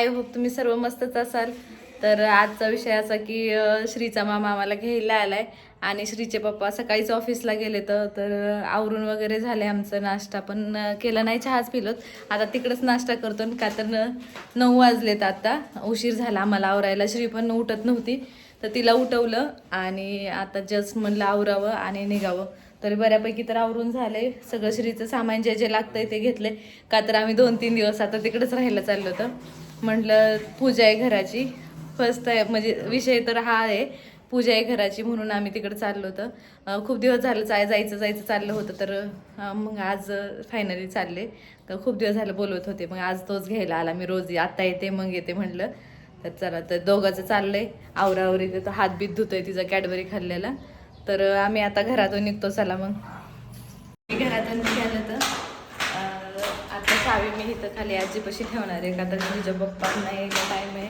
I hope तुम्ही सर्व मस्तच असाल. तर आजचा विषय असा की श्रीचा मामा आम्हाला घ्यायला आलाय. आणि श्रीचे पप्पा सकाळीच ऑफिसला गेले तर तर आवरून वगैरे झाले आमचं नाश्ता. पण केला नाही चहाच पिलोत. आता तिकडंच नाश्ता करतो का तर न- नऊ वाजलेत आता. उशीर झाला आम्हाला आवरायला. श्री पण उठत नव्हती. तर तिला उठवलं आणि आता जस्ट म्हणलं आवरावं आणि निघावं. तरी बऱ्यापैकी तर आवरून झालंय. सगळं श्रीचं सामान जे जे लागतंय ते घेतलंय. का तर आम्ही दोन तीन दिवस आता तिकडंच राहायला चाललो होतं. म्हटलं पूजा आहे घराची. फर्स्ट म्हणजे विषय तर हा आहे पूजा आहे घराची म्हणून आम्ही तिकडे चाललो होतं. खूप दिवस झालं जाय जायचं जायचं चाललं होतं तर मग आज फायनली चालले. तर खूप दिवस झालं बोलवत होते मग आज तोच घ्यायला आला मी रोज. आत्ता येते मग येते म्हटलं. तर चला तर दोघांचं चाललंय. आवरावरी तर हात बीत धुतोय तिचा कॅडबरी खाल्लेला तर आम्ही आता घरातून निघतो चला मग. मी घरातून निघालं तर. इथं खाली आजीपाशी ठेवणार आहे का तर तुझ्या पप्पांना का टाईम आहे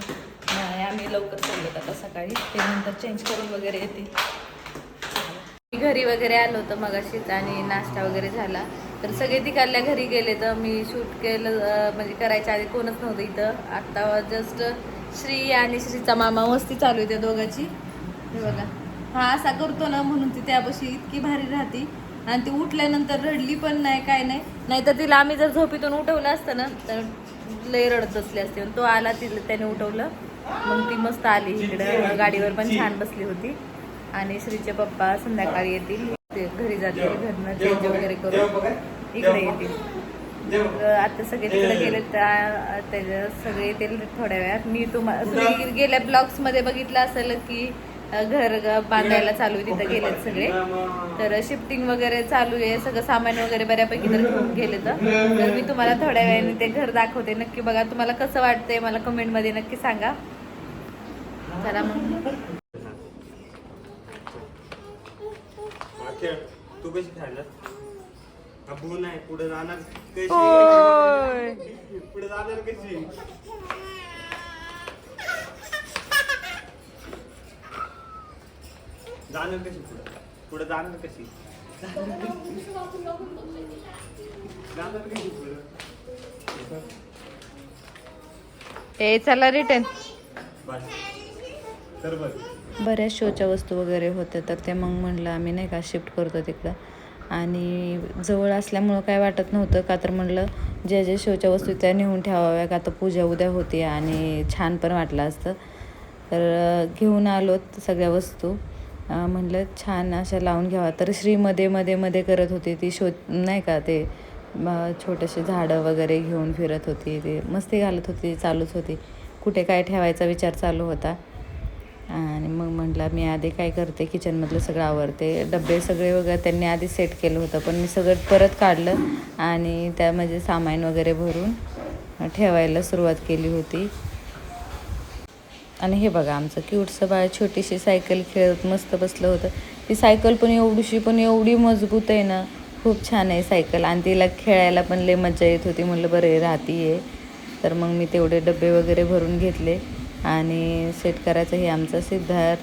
नाही, आम्ही लवकर चाललो आता सकाळी. ते नंतर चेंज करून वगैरे येतील. मी घरी वगैरे आलो होतं मगाशीच आणि नाश्ता वगैरे झाला. तर सगळे तिकडल्या घरी गेले तर मी शूट केलं म्हणजे करायच्या आधी कोणच नव्हतं इथं. आत्ता जस्ट श्री आणि श्रीचा मामा मस्ती चालू आहे त्या दोघाची. हे बघा. हा असा करतो ना म्हणून ती त्यापाशी इतकी भारी राहते. आणि ती उठल्यानंतर रडली पण नाही काय नाही. नाहीतर तिला आम्ही जर झोपीतून उठवलं असतं ना तर लय रडत बसली असते. तो आला तिला त्याने उठवलं. मग ती मस्त आली इकडं. गाडीवर पण छान बसली होती. आणि श्रीचे पप्पा संध्याकाळी येतील. ते घरी जातील घरनं चेंज वगैरे करून. इकडे येतील. आता सगळे तिकडे गेले त्या त्याच्या सगळे येतील थोड्या वेळात. मी तुम्हाला गेल्या ब्लॉग्समध्ये बघितलं असेल की घर बांधायला चालू आहे तिथं गेलेत सगळे. तर शिफ्टिंग वगैरे चालू आहे सगळं सामान वगैरे बऱ्यापैकी तर घेऊन गेले तर. मी तुम्हाला थोड्या वेळाने ते घर दाखवते. नक्की बघा तुम्हाला कसं वाटतंय मला कमेंटमध्ये नक्की सांगा. चला मग. तू कशी खायला पुढे जाणार कशी? पुढे जाणार कशी? जाणार कशी पुढे? पुढे जाणार कशी? जाणार कशी पुढे? ए चला रिटर्न बस. तर बस. बऱ्याच शोच्या वस्तू वगैरे होत्या तर ते मग म्हणलं आम्ही नाही का शिफ्ट करतो तिकडं. आणि जवळ असल्यामुळं काय वाटत नव्हतं का तर म्हणलं ज्या ज्या शोच्या वस्तू त्या नेऊन ठेवाव्या का तर पूजा उद्या होती आणि छान पण वाटलं असतं. तर घेऊन आलो सगळ्या वस्तू. म्हणलं छान अशा लावून घ्यावा. तर श्रीमध्ये मध्ये मध्ये करत होती ती शो नाही का ते छोटेसे झाडं वगैरे घेऊन फिरत होती ते मस्ती घालत होती चालूच होती. कुठे काय ठेवायचा विचार चालू होता. आणि मग म्हटलं मी आधी काय करते किचनमधलं सगळं आवरते. डबे सगळे वगैरे त्यांनी आधी सेट केलं होतं पण मी सगळं परत काढलं आणि त्यामध्ये म्हणजे सामान वगैरे भरून ठेवायला सुरुवात केली होती. आणि हे बघा आमचं क्यूटचं बाळ छोटीशी सायकल खेळत मस्त बसलं होतं. ती सायकल पण एवढीशी पण एवढी मजबूत आहे ना. खूप छान आहे सायकल आणि तिला खेळायला पण लय मजा येत होती. म्हणलं बरं राहती आहे तर मग मी तेवढे डबे वगैरे भरून घेतले. आणि सेट करायचं हे आमचं सिद्धार्थ.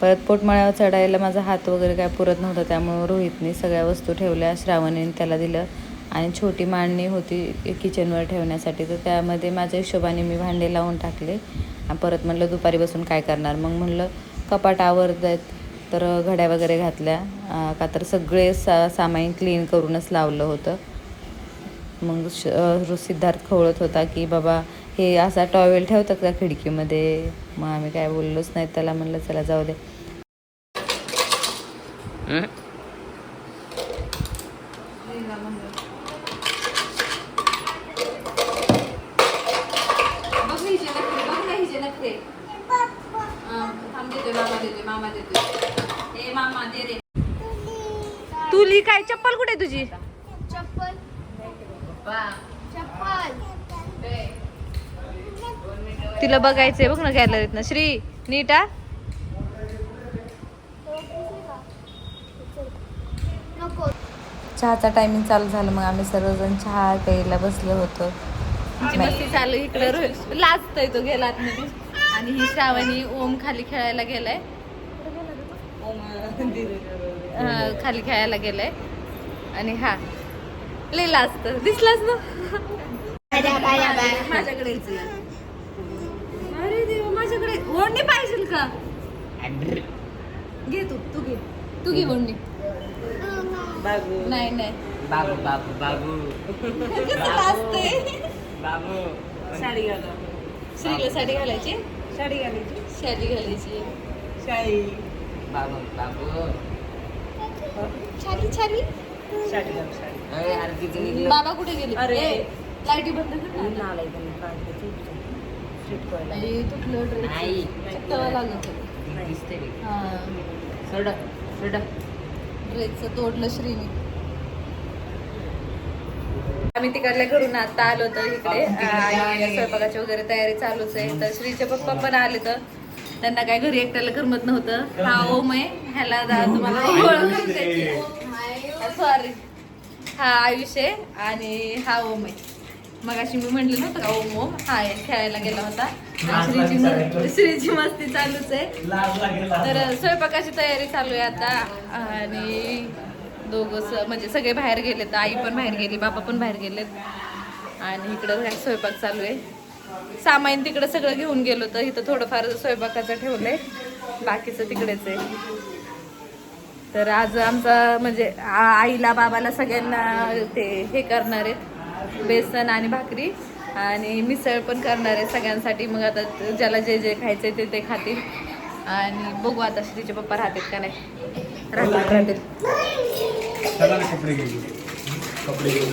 परत पोटमाळ्यावर चढायला माझा हात वगैरे काय पुरत नव्हता. त्यामुळं रोहितने सगळ्या वस्तू ठेवल्या. श्रावणीने त्याला दिलं. आणि छोटी मांडणी होती किचनवर ठेवण्यासाठी. तर त्यामध्ये माझ्या हिशोबाने मी भांडे लावून टाकले. परत म्हणलं दुपारी बसून काय करणार? मग म्हणलं कपाट आवरत आहेत तर घड्या वगैरे घातल्या. का तर सगळे सा सामाईन क्लीन करूनच लावलं होतं. मग श सिद्धार्थ खवळत होता की बाबा हे असा टॉवेल ठेवतात का खिडकीमध्ये? मग आम्ही काय बोललोच नाही. त्याला म्हणलं चला जाऊ दे. तुली काय चप्पल कुठे तुझी? चप्पल. चप्पल. तिला बघायचंय बघ ना गॅलरीत ना श्री नीटा नको. चहाचा टायमिंग चालू झालं मग आम्ही सर्वजण चहा प्यायला बसलो होतो. मस्ती चालू इकडे लाजतोय तो गेला आतमध्ये आणि ही श्रावणी ओम खाली खेळायला गेलाय. खाली खेळायला गेलाय. आणि हा लय लाजत दिसलाच ना? माझ्याकडे अरे देवा माझ्याकडे ओढणी पाहिजे का? घे तू तू घे. तू घे ओढणी. बाबू. नाही नाही. बाबू बाबू बाबू. बाबू. साडी घाला. श्रीला साडी घालायची? साडी घालायची? साडी घालायची. साडी. बाबू बाबू. छाली छाली साडी. घाल साडी. अरे अरे तिथे निघलं. बाबा कुठे गेले? अरे. ए, लाईटी बंद कर ना. नाला इथं काढते स्ट्रीट कॉयला अरे, तुटलं dress. नाही. दिसते हा. सोड सोड. ड्रेसचं तोडलं श्रीने. आम्ही तिकडल्या घरून आता आलो तर इकडे. आणि स्वयंपाकाची वगैरे तयारी चालूच आहे. तर श्रीचे पप्पा पण आले तर त्यांना काय घरी एकट्याला करमत नव्हतं. हा ओम आहे. ह्याला तुम्हाला सॉरी हा आयुष आहे आणि हा ओम आहे. मग अशी मी म्हटलं नव्हतं का ओम ओम? हा खेळायला गेला होता. श्रीची श्रीची मस्ती चालूच आहे. तर स्वयंपाकाची तयारी चालू आहे आता. आणि दोघं म्हणजे सगळे बाहेर गेलेत. आई पण बाहेर गेली बाबा पण बाहेर गेलेत. आणि इकडं काय स्वयंपाक चालू आहे. सामान तिकडं सगळं घेऊन गेलो तर इथं थोडंफार स्वयंपाकाचं ठेवलं आहे बाकीचं तिकडेच आहे. तर आज आमचा म्हणजे आ- आईला बाबाला सगळ्यांना ते हे करणार आहेत. बेसन आणि भाकरी. आणि मिसळ पण करणार आहे सगळ्यांसाठी. मग आता ज्याला जे जे खायचे ते ते खातील. आणि बघू आता तिचे पप्पा राहतात का नाही. राहतात राहतील चला ना कपडे घेऊ कपडे घेऊ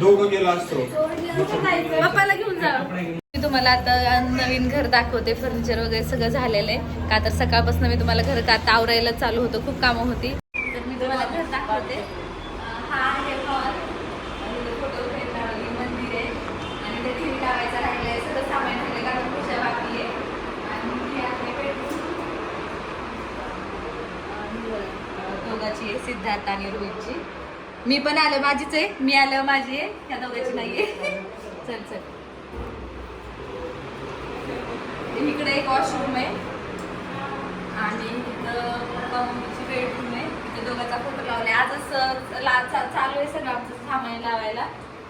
दोघं गेलो असतो. पप्पाला घेऊन जा. मी तुम्हाला आता नवीन घर दाखवते फर्निचर वगैरे सगळं झालेलं आहे. का तर सकाळपासून मी तुम्हाला घर का आता आवरायला चालू होतं खूप कामं होती. तर मी तुम्हाला घर दाखवते अं, हा आहे हॉल फोटो फ्रेम लावली मंदिर आहे आणि ते टी व्ही लावायचा राहिलं आहे सगळं सामान ठेवलं का पूजा बाकी आहे आणि हे आहे bedroom. आणि अं, दोघाची आहे सिद्धार्थ आणि रोहितची. मी पण आलं माझीच आहे. मी आलं माझी आहे. त्या दोघांची नाहीये. चल चल. इकडे एक वॉशरूम आहे. आणि इथं मम्मीची बेडरूम आहे. तिथे दोघांचा फोटो लावलाय. आजच ला चालू आहे सगळं आमचं सामान लावायला.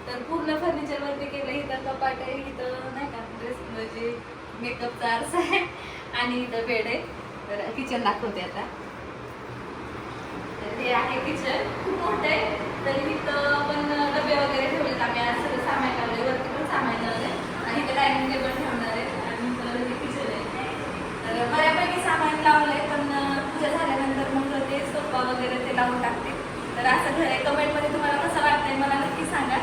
तर पूर्ण फर्निचर वरती केलं. इथं कपाट आहे इथं नाही का ड्रेस म्हणजे मेकअपचा आरसा आहे. आणि इथं बेड आहे. तर किचन दाखवते आता. हे आहे किचन खूप मोठं आहे तरी तिथं पण डबे वगैरे ठेवलेत आम्ही. आज सगळं सामान लावले वरती पण सामान लावले आणि इथं डायनिंग टेबल ठेवणार आहे आणि इथं हे किचन आहे. तर बऱ्यापैकी सामान लावलंय पण पूजा झाल्यानंतर मग ते सोफा वगैरे ते लावून टाकते. तर असं घर आहे. कमेंटमध्ये तुम्हाला कसं वाटतंय? मला नक्की सांगा.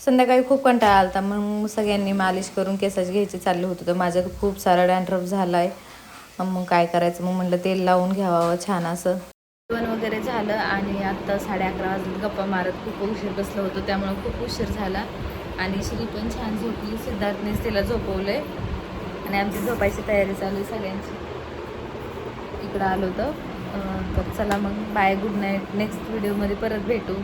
संध्याकाळी खूप कंटाळा आलता. मग सगळ्यांनी मालिश करून केसाची घ्यायची चाललं होतं. तर माझ्यात खूप सारा डॅन्ड्रफ झाला आहे मग काय करायचं? मग म्हटलं तेल लावून घ्यावं. छान असं. वगैरे झालं आणि आत्ता साडे अकरा वाजून गप्पा मारत खूप उशीर बसलं होतं त्यामुळं खूप उशीर झाला. आणि श्री पण छान झोपली सिद्धार्थनेच तिला झोपवलं आहे आणि आमची झोपायची तयारी चालू आहे सगळ्यांची. इकडं आलो होतं. तर चला मग बाय गुड नाईट नेक्स्ट व्हिडिओमध्ये परत भेटू.